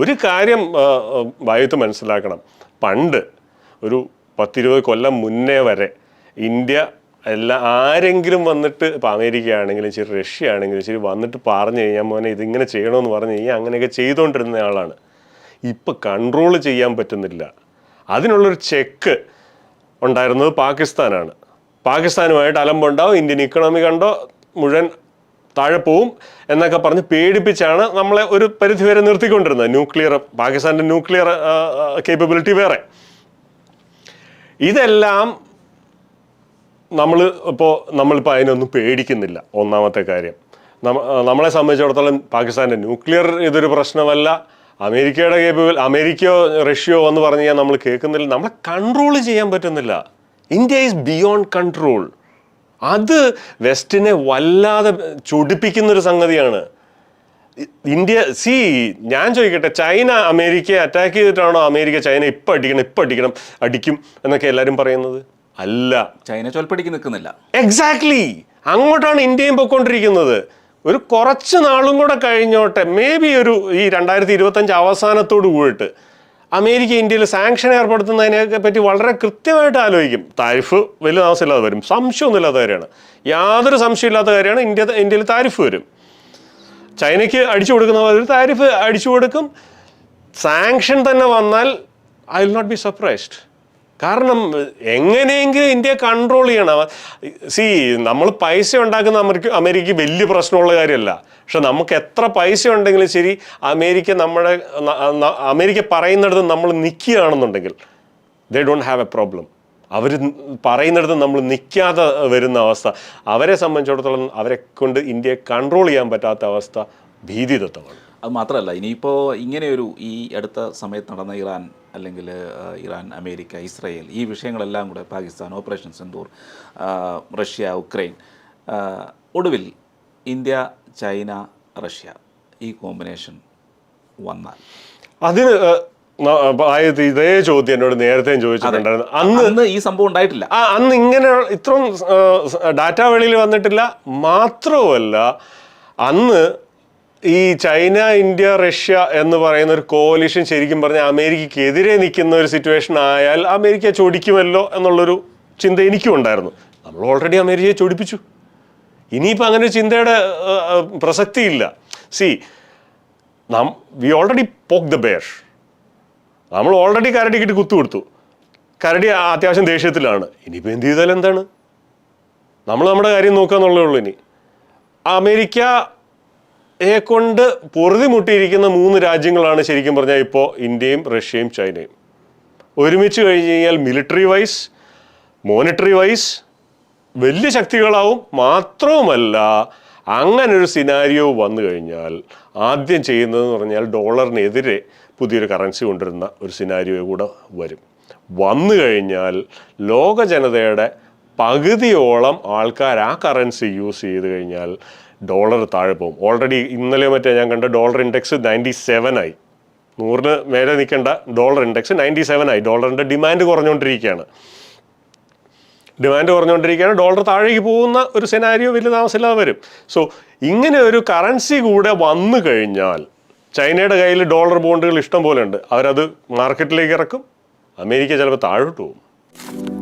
ഒരു കാര്യം വായുത്ത് മനസ്സിലാക്കണം. പണ്ട് ഒരു പത്തിരുപത് കൊല്ലം മുന്നേ വരെ ഇന്ത്യ എല്ലാ ആരെങ്കിലും വന്നിട്ട് ഇപ്പം അമേരിക്ക ആണെങ്കിലും ശരി റഷ്യ ആണെങ്കിലും ശരി വന്നിട്ട് പറഞ്ഞു കഴിഞ്ഞാൽ മോനെ ഇതിങ്ങനെ ചെയ്യണമെന്ന് പറഞ്ഞു കഴിഞ്ഞാൽ അങ്ങനെയൊക്കെ ചെയ്തുകൊണ്ടിരുന്ന ആളാണ്. ഇപ്പം കൺട്രോൾ ചെയ്യാൻ പറ്റുന്നില്ല. അതിനുള്ളൊരു ചെക്ക് ഉണ്ടായിരുന്നത് പാകിസ്ഥാനാണ്. പാകിസ്ഥാനുമായിട്ട് അലമ്പുണ്ടാവും ഇന്ത്യൻ ഇക്കണോമി കണ്ടോ? മുഴുവൻ താഴെ പോവും എന്നൊക്കെ പറഞ്ഞ് പേടിപ്പിച്ചാണ് നമ്മളെ ഒരു പരിധി വരെ നിർത്തിക്കൊണ്ടിരുന്നത്. ന്യൂക്ലിയർ പാകിസ്ഥാന്റെ ന്യൂക്ലിയർ കേപ്പബിലിറ്റി വേറെ. ഇതെല്ലാം നമ്മൾ ഇപ്പോൾ നമ്മളിപ്പോൾ അതിനൊന്നും പേടിക്കുന്നില്ല. ഒന്നാമത്തെ കാര്യം. നമ്മളെ സംബന്ധിച്ചിടത്തോളം പാകിസ്ഥാന്റെ ന്യൂക്ലിയർ ഇതൊരു പ്രശ്നമല്ല. അമേരിക്കയുടെ കേപ്പബിൾ അമേരിക്കയോ റഷ്യയോ എന്ന് പറഞ്ഞു കഴിഞ്ഞാൽ നമ്മൾ കേൾക്കുന്നില്ല. നമ്മളെ കൺട്രോൾ ചെയ്യാൻ പറ്റുന്നില്ല. ഇന്ത്യ ഈസ് ബിയോണ്ട് കൺട്രോൾ അത് വെസ്റ്റിനെ വല്ലാതെ ചൊടിപ്പിക്കുന്ന ഒരു സംഗതിയാണ്. ഇന്ത്യ സി ഞാൻ ചോദിക്കട്ടെ ചൈന അമേരിക്കയെ അറ്റാക്ക് ചെയ്തിട്ടാണോ അമേരിക്ക ചൈന ഇപ്പം അടിക്കണം ഇപ്പം അടിക്കണം അടിക്കും എന്നൊക്കെ എല്ലാവരും പറയുന്നത്? അല്ല. ചൈന ചൊൽപ്പടിക്ക് നിൽക്കുന്നില്ല. എക്സാക്ട്ലി അങ്ങോട്ടാണ് ഇന്ത്യയും പൊയ്ക്കൊണ്ടിരിക്കുന്നത്. ഒരു കുറച്ച് നാളും കൂടെ കഴിഞ്ഞോട്ടെ മേ ബി ഒരു ഈ രണ്ടായിരത്തി ഇരുപത്തഞ്ച് അവസാനത്തോട് കൂടിയിട്ട്. അമേരിക്ക ഇന്ത്യയിൽ സാങ്ഷൻ ഏർപ്പെടുത്തുന്നതിനെ പറ്റി വളരെ കൃത്യമായിട്ട് ആലോചിക്കും. താരിഫ് വലിയ താമസമില്ലാതെ വരും. സംശയമൊന്നുമില്ലാത്ത കാര്യമാണ്. യാതൊരു സംശയമില്ലാത്ത കാര്യമാണ് ഇന്ത്യ ഇന്ത്യയിൽ താരിഫ് വരും. ചൈനയ്ക്ക് അടിച്ചു കൊടുക്കുന്ന പോലെ താരിഫ് അടിച്ചു കൊടുക്കും. സാങ്ഷൻ തന്നെ വന്നാൽ I will not be surprised. കാരണം എങ്ങനെയെങ്കിലും ഇന്ത്യ കൺട്രോൾ ചെയ്യണം. സി നമ്മൾ പൈസ ഉണ്ടാക്കുന്ന അമേരിക്ക അമേരിക്ക വലിയ പ്രശ്നമുള്ള കാര്യമല്ല. പക്ഷെ നമുക്ക് എത്ര പൈസ ഉണ്ടെങ്കിലും ശരി അമേരിക്ക നമ്മുടെ അമേരിക്ക പറയുന്നിടത്ത് നമ്മൾ നിൽക്കുകയാണെന്നുണ്ടെങ്കിൽ they don't have a problem അവർ പറയുന്നിടത്ത് നമ്മൾ നിൽക്കാതെ വരുന്ന അവസ്ഥ. അവരെ സംബന്ധിച്ചിടത്തോളം അവരെ കൊണ്ട് ഇന്ത്യയെ കൺട്രോൾ ചെയ്യാൻ പറ്റാത്ത അവസ്ഥ ഭീതിതത്വമാണ് അത് മാത്രമല്ല ഇനിയിപ്പോൾ ഇങ്ങനെയൊരു ഈ അടുത്ത സമയത്ത് നടന്ന ഇറാൻ അല്ലെങ്കിൽ ഇറാൻ അമേരിക്ക ഇസ്രയേൽ ഈ വിഷയങ്ങളെല്ലാം കൂടെ Pakistan operation Sindoor Russia Ukraine ഒടുവിൽ ഇന്ത്യ ചൈന റഷ്യ ഈ കോമ്പിനേഷൻ വന്നാൽ. അതിന് ഏഹ്, ന- ആയത് ഇതേ ചോദ്യം എന്നോട് നേരത്തെയും ചോദിച്ചിട്ടുണ്ടായിരുന്നു. അന്ന് അന്ന് ഈ സംഭവം ഉണ്ടായിട്ടില്ല. ആ അന്ന് ഇങ്ങനെ ഇത്രയും ഡാറ്റ വെളിയിൽ വന്നിട്ടില്ല. മാത്രവുമല്ല അന്ന് ഈ ചൈന ഇന്ത്യ റഷ്യ എന്ന് പറയുന്ന ഒരു കോലിഷൻ ശരിക്കും പറഞ്ഞാൽ അമേരിക്കയ്ക്കെതിരെ നിൽക്കുന്ന ഒരു സിറ്റുവേഷൻ ആയാൽ അമേരിക്ക ചൊടിക്കുമല്ലോ എന്നുള്ളൊരു ചിന്ത എനിക്കും ഉണ്ടായിരുന്നു. നമ്മൾ ഓൾറെഡി അമേരിക്കയെ ചൊടിപ്പിച്ചു. ഇനിയിപ്പോൾ അങ്ങനെ ഒരു ചിന്തയുടെ പ്രസക്തിയില്ല. സി നാം we already poke the bear നമ്മൾ ഓൾറെഡി കരടിക്കിട്ട് കുത്തു കൊടുത്തു. കരടി അത്യാവശ്യം ദേഷ്യത്തിലാണ്. ഇനിയിപ്പോൾ എന്ത് ചെയ്താൽ എന്താണ്? നമ്മൾ നമ്മുടെ കാര്യം നോക്കുക എന്നുള്ളേ ഉള്ളൂ ഇനി. അമേരിക്കയെ കൊണ്ട് പൊറുതി മുട്ടിയിരിക്കുന്ന മൂന്ന് രാജ്യങ്ങളാണ് ശരിക്കും പറഞ്ഞാൽ ഇപ്പോൾ ഇന്ത്യയും റഷ്യയും ചൈനയും. ഒരുമിച്ച് കഴിഞ്ഞ് കഴിഞ്ഞാൽ മിലിറ്ററി വൈസ് മോണിറ്ററി വൈസ് വലിയ ശക്തികളാവും. മാത്രവുമല്ല അങ്ങനെ ഒരു സിനാരിയോ വന്നു കഴിഞ്ഞാൽ ആദ്യം ചെയ്യുന്നതെന്ന് പറഞ്ഞാൽ ഡോളറിനെതിരെ പുതിയൊരു കറൻസി കൊണ്ടുവരുന്ന ഒരു സിനാരിയോ കൂടെ വരും. വന്നു കഴിഞ്ഞാൽ ലോക ജനതയുടെ പകുതിയോളം ആൾക്കാർ ആ കറൻസി യൂസ് ചെയ്ത് കഴിഞ്ഞാൽ ഡോളർ താഴെ പോകും. ഓൾറെഡി ഇന്നലെ മറ്റേ ഞാൻ കണ്ട ഡോളർ ഇൻഡെക്സ് നയന്റി സെവൻ ആയി. നൂറിന് മേലെ നിൽക്കേണ്ട ഡോളർ ഇൻഡെക്സ് നയന്റി സെവൻ ആയി. ഡോളറിന്റെ ഡിമാൻഡ് കുറഞ്ഞുകൊണ്ടിരിക്കുകയാണ്. ഡിമാൻഡ് കുറഞ്ഞുകൊണ്ടിരിക്കുകയാണ്. ഡോളർ താഴേക്ക് പോകുന്ന ഒരു സെനാരിയോ വലിയ താമസമില്ലാതെ വരും. സോ ഇങ്ങനെ ഒരു കറൻസി കൂടെ വന്നു കഴിഞ്ഞാൽ ചൈനയുടെ കയ്യിൽ ഡോളർ ബോണ്ടുകൾ ഇഷ്ടം പോലെ ഉണ്ട്. അവരത് മാർക്കറ്റിലേക്ക് ഇറക്കും. അമേരിക്ക ചിലപ്പോൾ താഴോട്ട് പോകും.